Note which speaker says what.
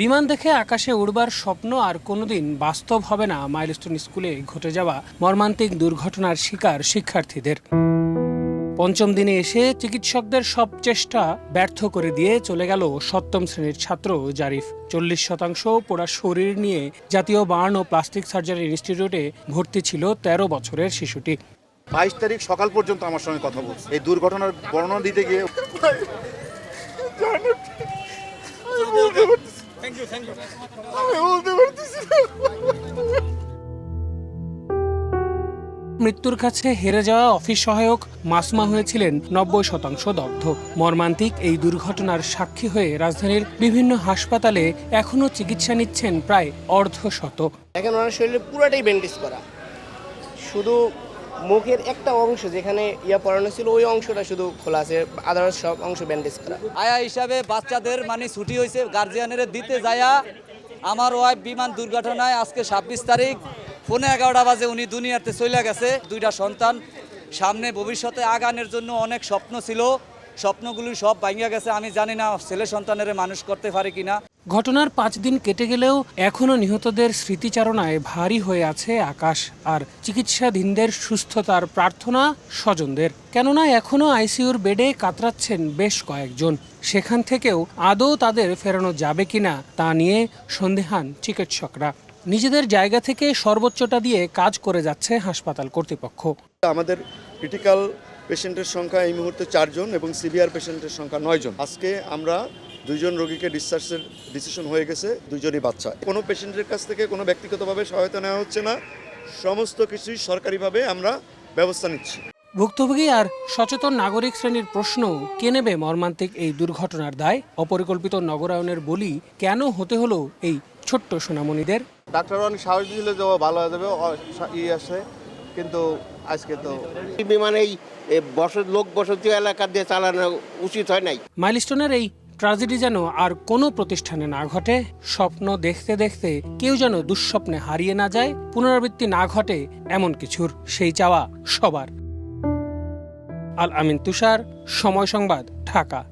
Speaker 1: বিমান দেখে আকাশে উড়বার স্বপ্ন আর কোনোদিন বাস্তব হবে না মাইলস্টোন স্কুলে ঘটে যাওয়া মর্মান্তিক দুর্ঘটনার শিকার শিক্ষার্থীদের। পঞ্চম দিনে এসে চিকিৎসকদের সব চেষ্টা ব্যর্থ করে দিয়ে চলে গেল সপ্তম শ্রেণির ছাত্র জারিফ। চল্লিশ শতাংশ পোড়া শরীর নিয়ে জাতীয় বার্ন ও প্লাস্টিক সার্জারি ইনস্টিটিউটে ভর্তি ছিল তেরো বছরের শিশুটি।
Speaker 2: বাইশ তারিখ সকাল পর্যন্ত আমার সঙ্গে কথা বলছে। এই দুর্ঘটনার বর্ণনা দিতে গিয়ে
Speaker 1: মৃত্যুর কাছে হেরে যাওয়া অফিস সহায়ক মাসমা হয়েছিলেন নব্বই শতাংশ দগ্ধ। মর্মান্তিক এই দুর্ঘটনার সাক্ষী হয়ে রাজধানীর বিভিন্ন হাসপাতালে এখনও চিকিৎসা নিচ্ছেন প্রায় অর্ধ শত
Speaker 3: এখন ওনার শরীরে পুরোটাই ব্যান্ডেজ করা। শুধু মুখের একটা অংশ যেখানে ইয়া পড়ানো ছিল, ওই অংশটা শুধু খোলা আছে, আদার্স সব অংশ ব্যান্ডেজ করা।
Speaker 4: আয়া হিসাবে বাচ্চাদের মানে ছুটি হয়েছে গার্জিয়ানের দিতে যায়া আমার ওয়াইফ বিমান দুর্ঘটনায় আজকে ছাব্বিশ তারিখ পৌনে এগারোটা বাজে উনি দুনিয়াতে চলে গেছে, দুইটা সন্তান। সামনে ভবিষ্যতে আগানের জন্য অনেক স্বপ্ন ছিল, স্বপ্নগুলি সব ভাঙিয়া গেছে, আমি জানি না ছেলে সন্তানের মানুষ করতে পারে কিনা।
Speaker 1: ঘটনার পাঁচ দিন কেটে গেলেও এখনও নিহতদের স্মৃতিচারণায় ভারী হয়ে আছে আকাশ। আর চিকিৎসাধীনদের সুস্থতার প্রার্থনা স্বজনদের। কেননা এখনও আইসিইউর বেডে কাতরাচ্ছেন বেশ কয়েকজন। সেখান থেকেও আদৌ তাদের ফেরানো যাবে কিনা তা নিয়ে সন্দেহান চিকিৎসকরা। নিজেদের জায়গা থেকে সর্বোচ্চটা দিয়ে কাজ করে যাচ্ছে হাসপাতাল কর্তৃপক্ষ।
Speaker 2: আমাদের ক্রিটিক্যাল পেশেন্টের সংখ্যা এই মুহূর্তে চারজন এবং সিভিয়ার পেশেন্টের সংখ্যা নয়জন। আজকে আমরা দুইজন রোগীকে ডিসচার্জের ডিসিশন হয়ে গেছে দুইজনই বাচ্চা। কোনো পেশেন্টের কাছ থেকে কোনো ব্যক্তিগতভাবে সহায়তা নেওয়া হচ্ছে না। সমস্ত কিছুই সরকারিভাবে আমরা ব্যবস্থা নিচ্ছি।
Speaker 1: ভুক্তভোগী আর সচেতন নাগরিক শ্রেণির প্রশ্ন কে নেবে মর্মান্তিক এই দুর্ঘটনার দায়? অপরিকল্পিত নগরায়নের বলি কেন হতে হলো এই ছোট্ট সোনামণিদের?
Speaker 5: ডাক্তার অনেক সাহস দিয়েছিল যে ভালো হয়ে যাবে ই আসে কিন্তু আজকে তো
Speaker 3: বিমান এই বসত লোক বসতি এলাকা দিয়ে চালানো উচিত হয় নাই।
Speaker 1: মাইলস্টোনের এই ট্রাজেডি যেন আর কোনো প্রতিষ্ঠানে না ঘটে, স্বপ্ন দেখতে দেখতে কেউ যেন দুঃস্বপ্নে হারিয়ে না যায়, পুনরাবৃত্তি না ঘটে এমন কিছুর, সেই চাওয়া সবার। আল আমিন তুষার, সময় সংবাদ, ঢাকা।